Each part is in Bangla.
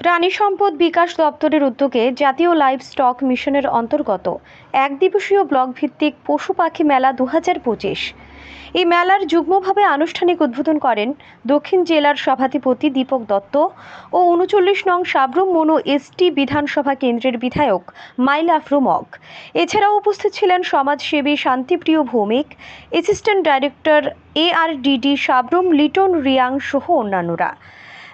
প্রাণী সম্পদ বিকাশ দপ্তরের উদ্যোগে জাতীয় লাইভ স্টক মিশনের অন্তর্গত এক দিবসীয় ব্লক ভিত্তিক পশু পাখি মেলা দু হাজার পঁচিশ। এই মেলার যুগ্মভাবে আনুষ্ঠানিক উদ্বোধন করেন দক্ষিণ জেলার সভাধিপতি দীপক দত্ত ও উনচল্লিশ নং সাবরুম মনো এসটি বিধানসভা কেন্দ্রের বিধায়ক মাইলা ফ্রুমক এছাড়াও উপস্থিত ছিলেন সমাজসেবী Shantipriya Bhowmik, assistant director ARDD Sabroom Liton Reang সহ অন্যান্যরা।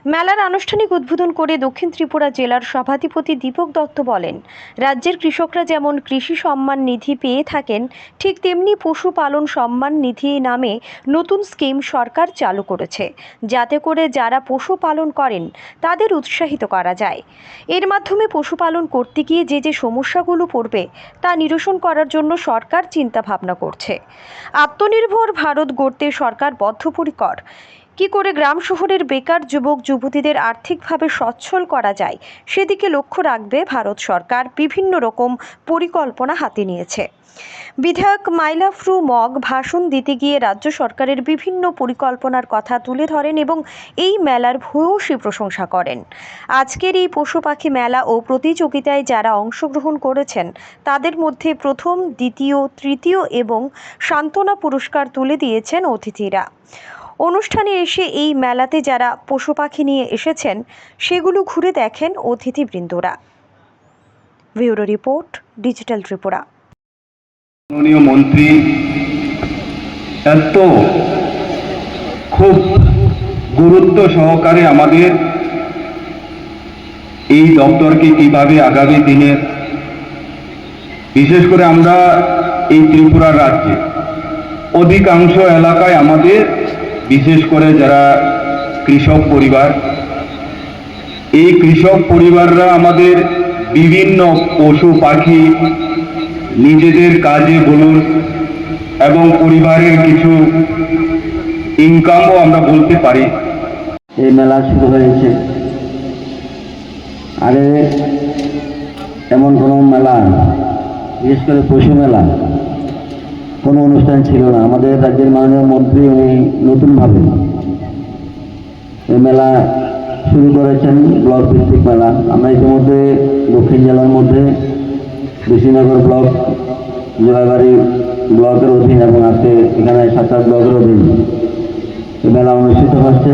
মেলার আনুষ্ঠানিক উদ্বোধন করে দক্ষিণ ত্রিপুরা জেলার সভাধিপতি দীপক দত্ত বলেন, রাজ্যের কৃষকরা যেমন কৃষি সম্মান নিধি পেয়ে থাকেন, ঠিক তেমনি পশুপালন সম্মান নিধি নামে নতুন স্কিম সরকার চালু করেছে, যাতে করে যারা পশুপালন করেন তাদের উৎসাহিত করা যায়। এর মাধ্যমে পশুপালন করতে গিয়ে যে যে সমস্যাগুলো পড়বে তা নিরসন করার জন্য সরকার চিন্তাভাবনা করছে। আত্মনির্ভর ভারত গড়তে সরকার বদ্ধপরিকর। কি করে গ্রাম শহরের বেকার যুবক, যুবতীদের আর্থিকভাবে সচ্ছল করা যায়, সেদিকে লক্ষ্য রাখবে ভারত সরকার, বিভিন্ন রকম পরিকল্পনা হাতে নিয়েছে। বিধায়ক মাইলাফ্রু মগ ভাষণ দিতে গিয়ে রাজ্য সরকারের বিভিন্ন পরিকল্পনার কথা তুলে ধরেন এবং এই মেলার ভূয়সী প্রশংসা করেন। আজকের এই পশু পাখি মেলা ও প্রতিযোগিতায় যারা অংশগ্রহণ করেছেন, তাদের মধ্যে প্রথম, দ্বিতীয়, তৃতীয় এবং সান্ত্বনা পুরস্কার তুলে দিয়েছেন অতিথিরা। অনুষ্ঠানে এসে এই মেলাতে যারা পশু পাখি নিয়ে এসেছেন, সেগুলো ঘুরে দেখেন অতিথিবৃন্দরা। Bureau report, digital Tripura. মাননীয় মন্ত্রী, এত খুব গুরুত্ব সহকারে আমাদের এই দপ্তরকে কীভাবে আগামী দিনের বিশেষ করে আমরা এই ত্রিপুরা রাজ্যে, অধিকাংশ এলাকায় আমাদের বিশেষ করে যারা কৃষক পরিবার, এই কৃষক পরিবাররা আমাদের বিভিন্ন পশু পাখি নিজেদের কাজে বলুন এবং পরিবারের কিছু ইনকামও আমরা বলতে পারি। এই মেলা শুরু হয়েছে। আরে এমন কোনো মেলা, বিশেষ করে পশু মেলা কোনো অনুষ্ঠান ছিল না। আমাদের রাজ্যের মাননীয় মন্ত্রী উনি নতুনভাবে এই মেলা শুরু করেছেন, ব্লক ভিত্তিক মেলা। আমরা ইতিমধ্যে দক্ষিণ জেলার মধ্যে বিশ্বনগর ব্লক জোড়াবাড়ি ব্লকের অধীন এবং আজকে এখানে সাতটা ব্লকের অধীন এই মেলা অনুষ্ঠিত হচ্ছে।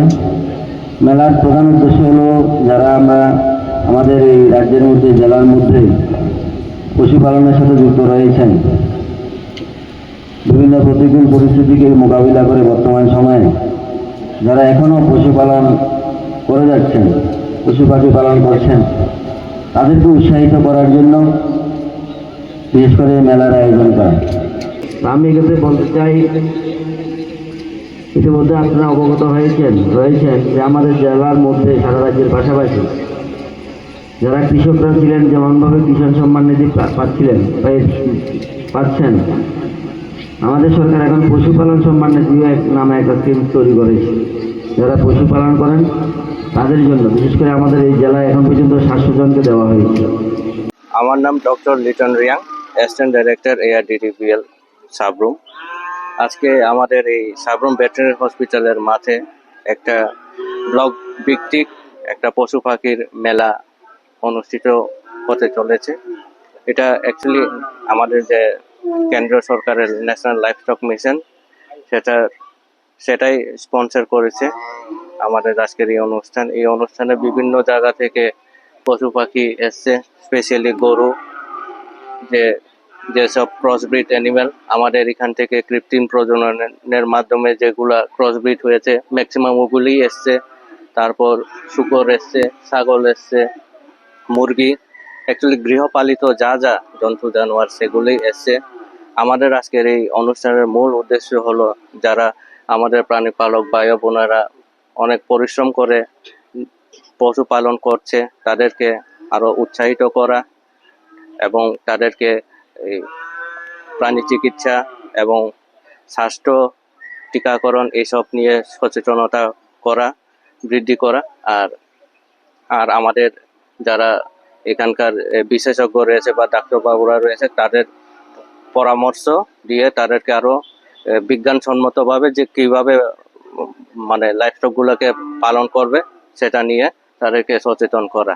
মেলার প্রধান উদ্দেশ্য হলো যারা আমরা আমাদের এই রাজ্যের মধ্যে, জেলার মধ্যে পশুপালনের সাথে যুক্ত রয়েছেন বিভিন্ন প্রতিকূল পরিস্থিতিকে মোকাবিলা করে বর্তমান সময়ে যারা এখনও পশুপালন করে যাচ্ছেন পশু পাখি পালন করছেন, তাদেরকে উৎসাহিত করার জন্য বিশেষ করে মেলার আয়োজন করা। আমি এক্ষেত্রে বলতে চাই, ইতিমধ্যে আপনারা অবগত হয়েছেন, রয়েছেন যে আমাদের জেলার মধ্যে সারা রাজ্যের পাশাপাশি যারা কৃষকরা ছিলেন, যেমনভাবে কিষাণ সম্মান নিধি পাচ্ছিলেন পাচ্ছেন আমাদের সরকার এখন পশুপালন সম্মান এক- নামে একটা স্কিম তৈরি করেছে। যারা পশুপালন করেন, তাদের জন্য, বিশেষ করে আমাদের এই জেলায় এখন পর্যন্ত সাতশো জনকে দেওয়া হয়েছে। আমার নাম doctor Liton Reang assistant director ARDDPL Sabroom. আজকে আমাদের এই সাবরুম ভেটেরিনারি হসপিটালের মাঠে একটা ব্লক ভিত্তিক একটা পশু পাখির মেলা অনুষ্ঠিত হতে চলেছে। এটা অ্যাকচুয়ালি আমাদের যে কেন্দ্রীয় সরকারের ন্যাশনাল লাইফস্টক মিশন, সেটা, সেটাই স্পন্সর করেছে আমাদের আজকের এই অনুষ্ঠান। এই অনুষ্ঠানে বিভিন্ন জায়গা থেকে পশু পাখি এসছে, স্পেশালি গরু, যে, যেসব ক্রসব্রিড অ্যানিমেল আমাদের এখান থেকে কৃত্রিম প্রজননের মাধ্যমে যেগুলা ক্রসব্রিড হয়েছে ম্যাক্সিমাম ওগুলি এসছে। তারপর শুকর এসছে, ছাগল এসছে, মুরগি অ্যাকচুয়ালি গৃহপালিত যা যা জন্তু জানোয়ার সেগুলি এসছে। আমাদের আজকের এই অনুষ্ঠানের মূল উদ্দেশ্য হলো যারা আমাদের প্রাণী পালক ও বোনেরা অনেক পরিশ্রম করে পশুপালন করছে, তাদেরকে আরও উৎসাহিত করা এবং তাদেরকে প্রাণী চিকিৎসা এবং স্বাস্থ্য টিকাকরণ এইসব নিয়ে সচেতনতা করা, বৃদ্ধি করা আর আর আমাদের যারা এখানকার বিশেষজ্ঞ রয়েছে বা ডাক্তারবাবুরা রয়েছে তাদের পরামর্শ দিয়ে তাদেরকে আরও বিজ্ঞানসম্মত বিজ্ঞানসম্মতভাবে যে কীভাবে মানে লাইফস্টক গুলোকে পালন করবে, সেটা নিয়ে তাদেরকে সচেতন করা।